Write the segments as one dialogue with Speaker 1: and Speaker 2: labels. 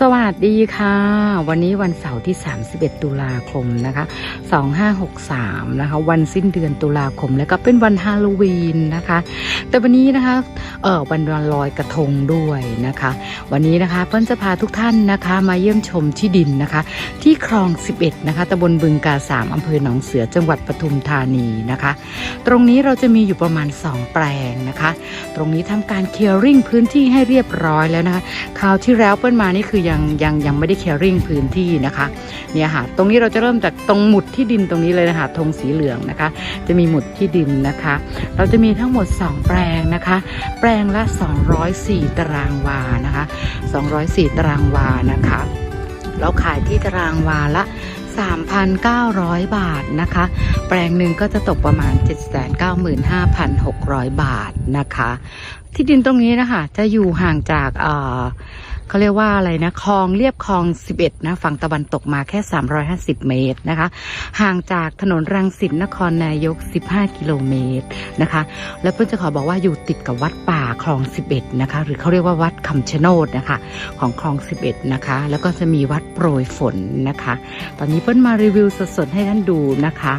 Speaker 1: สวัสดีค่ะ วันนี้วันเสาร์ที่ 31 ตุลาคมนะคะ 2563 นะคะ วันสิ้นเดือนตุลาคมแล้วก็เป็นวันฮาโลวีนนะคะ แต่วันนี้นะคะเออวันวันลอยกระทงด้วยนะคะ วันนี้นะคะเปิ้ลจะพาทุกท่านนะคะมาเยี่ยมชมที่ดินนะคะ ที่คลอง 11 นะคะตำบลบึงกา 3 อำเภอหนองเสือจังหวัดปทุมธานีนะคะ ตรงนี้เราจะมีอยู่ประมาณ 2 แปลงนะคะ ตรงนี้ทำการเคลียร์ริงพื้นที่ให้เรียบร้อยแล้วนะคะคราวที่แล้วเปิ้ลมานี่คือยังยังยังไม่ได้เคร์ริงพื้นที่นะคะเนี่ยค่ะตรงนี้เราจะเริ่มจากตรงหมุดที่ดินตรงนี้เลยนะคะธงสีเหลืองนะคะ จะมีหมุดที่ดินนะคะ เราจะมีทั้งหมด 2 แปลงนะคะ แปลงละ 204 ตารางวานะคะ 204 ตารางวานะคะเราขายที่ตารางวาละ 3,900 บาทนะคะ แปลงหนึ่งก็จะตกประมาณ 795,600 บาทนะคะ ที่ดินตรงนี้นะคะ จะอยู่ห่างจากอ่อ เขาเรียกว่าอะไรนะคลองเรียบคลอง11นะฝั่งตะวันตกมาแค่ 350 เมตรนะคะ ห่างจากถนนรังสิตนครนายก 15 กิโลเมตรนะคะ แล้วเพื่อนจะขอบอกว่าอยู่ติดกับวัดป่าคลอง 11 นะคะ หรือเขาเรียกว่าวัดคำชะโนดนะคะ ของคลอง 11 นะคะ แล้วก็จะมีวัดโปรยฝนนะคะ ตอนนี้เปิ้ลมารีวิวสดๆให้ท่านดูนะคะ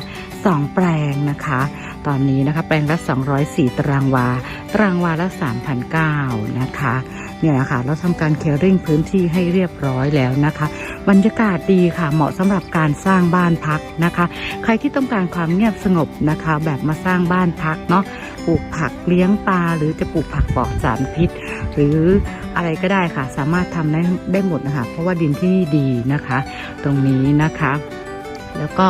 Speaker 1: สองแปลงนะคะ ตอนนี้นะคะ แปลงละ204 ตารางวา ตารางวาละ3,009นะคะ เนี่ยนะคะเราทำการเคลียร์ริ่งพื้นที่ให้เรียบร้อยแล้วนะคะ บรรยากาศดีค่ะ เหมาะสำหรับการสร้างบ้านพักนะคะ ใครที่ต้องการความเงียบสงบนะคะ แบบมาสร้างบ้านพักเนาะ ปลูกผักเลี้ยงปลาหรือจะปลูกผักปลอดสารพิษ หรืออะไรก็ได้ค่ะ สามารถทำได้ได้หมดนะคะ เพราะว่าดินที่นี่ดีนะคะ ตรงนี้นะคะ แล้วก็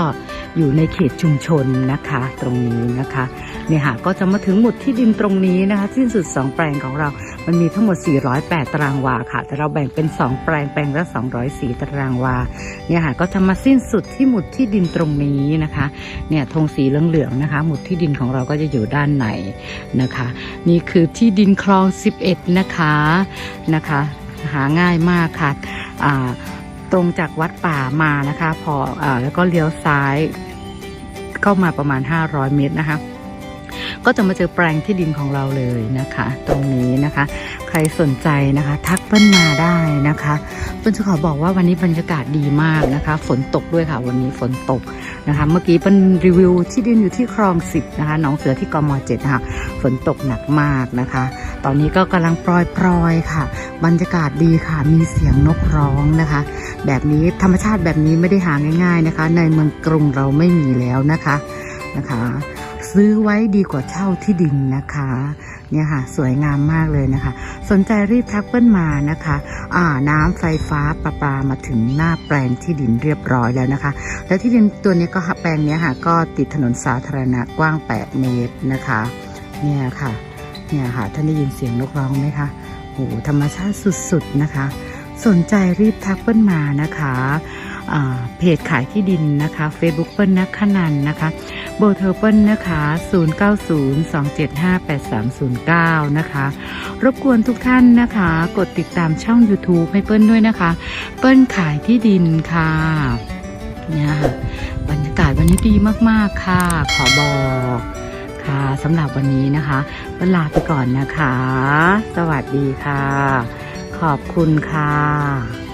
Speaker 1: อยู่ในเขตชุมชนนะคะ ตรงนี้นะคะเนี่ยค่ะก็จะมาถึงหมุดที่ดินตรงนี้นะคะสิ้นสุด 2 แปลงของเรา มันมีทั้งหมด 408 ตารางวาค่ะ แต่เราแบ่งเป็น 2 แปลงแปลงละ 204 ตารางวาเนี่ยค่ะก็จะมาสิ้นสุดที่หมุดที่ดินตรงนี้นะคะเนี่ยธงสีเหลืองๆนะคะ หมุดที่ดินของเราก็จะอยู่ด้านในนะคะ นี่คือที่ดินคลอง 11 นะคะนะคะ หาง่ายมากค่ะตรงจากวัดป่ามานะคะ พออแล้วก็เลี้ยวซ้าย เข้ามาประมาณ 500 เมตรนะคะ ก็จะมาเจอแปลงที่ดินของเราเลยนะคะ ตรงนี้นะคะ ใครสนใจนะคะ ทักเปิ้ลมาได้นะคะเปิ้ลจะขอบอกว่าวันนี้บรรยากาศดีมากนะคะ ฝนตกด้วยค่ะ วันนี้ฝนตกนะคะ เมื่อกี้เปิ้ลรีวิวที่ดินอยู่ที่คลองสิบนะคะหนองเสือที่กมเจ็ดนะคะฝนตกหนักมากนะคะ ตอนนี้ก็กำลังปลอยปลอยๆค่ะ บรรยากาศดีค่ะ มีเสียงนกร้องนะคะ แบบนี้ธรรมชาติแบบนี้ไม่ได้หาง่าย ๆนะคะ ในเมืองกรุงเราไม่มีแล้วนะคะนะคะ ซื้อไว้ดีกว่าเช่าที่ดินนะคะเนี่ยค่ะสวยงามมากเลยนะคะ สนใจรีบทักเปิ้ลมานะคะอ่าน้ำไฟฟ้าประปามาถึงหน้าแปลงที่ดินเรียบร้อยแล้วนะคะ และที่ดินตัวนี้ก็แปลงเนี้ยค่ะก็ติดถนนสาธารณะกว้าง 8 เมตรนะคะ เนี่ยค่ะ เนี่ยค่ะท่านได้ยินเสียงนกร้องไหมคะโอ้โหธรรมชาติสุดๆนะคะ สนใจรีบทักเปิ้ลมานะคะเพจขายที่ดินนะคะ Facebook เปิ้ลนักขนันนะคะ โบเบอร์เปิ้ลนะคะ 0902758309 นะคะ รบกวนทุกท่านนะคะ กดติดตามช่อง YouTube ให้เปิ้ลด้วยนะคะ เปิ้ลขายที่ดินค่ะเนี่ยค่ะบรรยากาศวันนี้ดีมากๆค่ะ ขอบอก ค่ะสำหรับวันนี้นะคะเวลาไปก่อนนะคะ สวัสดีค่ะ ขอบคุณค่ะ